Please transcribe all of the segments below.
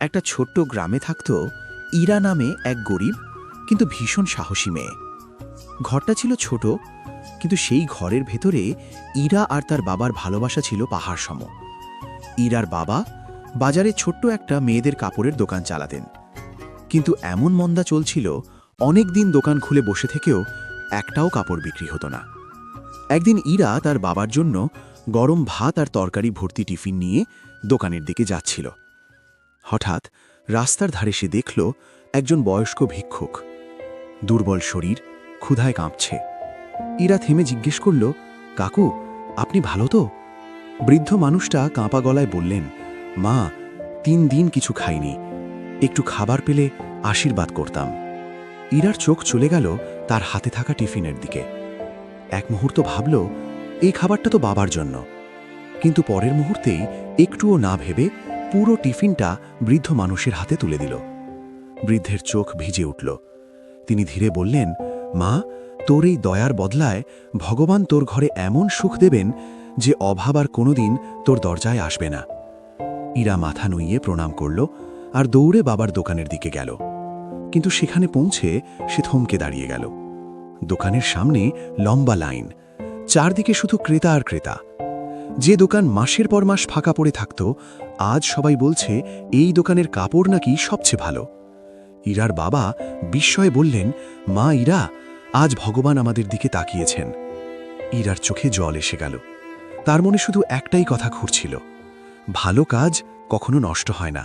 একটা ছোট্ট গ্রামে থাকত ইরা নামে এক গরিব, কিন্তু ভীষণ সাহসী মেয়ে। ঘরটা ছিল ছোট, কিন্তু সেই ঘরের ভেতরে ইরা আর তার বাবার ভালোবাসা ছিল পাহাড় সম ইরার বাবা বাজারে ছোট্ট একটা মেয়েদের কাপড়ের দোকান চালাতেন। কিন্তু এমন মন্দা চলছিল, অনেক দিন দোকান খুলে বসে থেকেও একটাও কাপড় বিক্রি হতো না। একদিন ইরা তার বাবার জন্য গরম ভাত আর তরকারি ভর্তি টিফিন নিয়ে দোকানের দিকে যাচ্ছিল। হঠাৎ রাস্তার ধারে সে দেখল একজন বয়স্ক ভিক্ষুক। দুর্বল শরীর, ক্ষুধায় কাঁপছে। ইরা থেমে জিজ্ঞেস করল, কাকু, আপনি ভালো তো? বৃদ্ধ মানুষটা কাঁপা গলায় বললেন, মা, তিন দিন কিছু খাইনি। একটু খাবার পেলে আশীর্বাদ করতাম। ইরার চোখ চলে গেল তার হাতে থাকা টিফিনের দিকে। এক মুহূর্ত ভাবল, এই খাবারটা তো বাবার জন্য। কিন্তু পরের মুহূর্তেই একটুও না ভেবে পুরো টিফিনটা বৃদ্ধ মানুষের হাতে তুলে দিল। বৃদ্ধের চোখ ভিজে উঠল। তিনি ধীরে বললেন, মা, তোর এই দয়ার বদলায় ভগবান তোর ঘরে এমন সুখ দেবেন যে অভাব আর কোনোদিন তোর দরজায় আসবে না। ইরা মাথা নুইয়ে প্রণাম করল আর দৌড়ে বাবার দোকানের দিকে গেল। কিন্তু সেখানে পৌঁছে সে থমকে দাঁড়িয়ে গেল। দোকানের সামনে লম্বা লাইন, চারদিকে শুধু ক্রেতা আর ক্রেতা। যে দোকান মাসের পর মাস ফাঁকা পড়ে থাকত, আজ সবাই বলছে এই দোকানের কাপড় নাকি সবচেয়ে ভালো। ইরার বাবা বিস্ময়ে বললেন, মা ইরা, আজ ভগবান আমাদের দিকে তাকিয়েছেন। ইরার চোখে জল এসে গেল। তার মনে শুধু একটাই কথা ঘুরছিল, ভালো কাজ কখনো নষ্ট হয় না।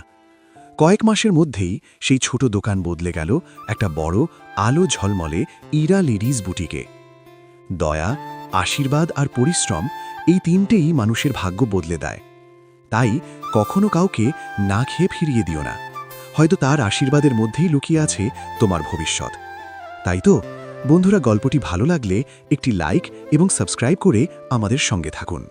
কয়েক মাসের মধ্যেই সেই ছোট দোকান বদলে গেল একটা বড়, আলো ঝলমলে ইরা লেডিস বুটিকে। দয়া, আশীর্বাদ আর পরিশ্রম এই তিনটেই মানুষের ভাগ্য বদলে দেয়। তাই কখনো কাউকে না খেয়ে ফিরিয়ে দিও না। হয়তো তার আশীর্বাদের মধ্যেই লুকিয়ে আছে তোমার ভবিষ্যৎ। তাই তো? বন্ধুরা, গল্পটি ভালো লাগলে একটি লাইক এবং সাবস্ক্রাইব করে আমাদের সঙ্গে থাকুন।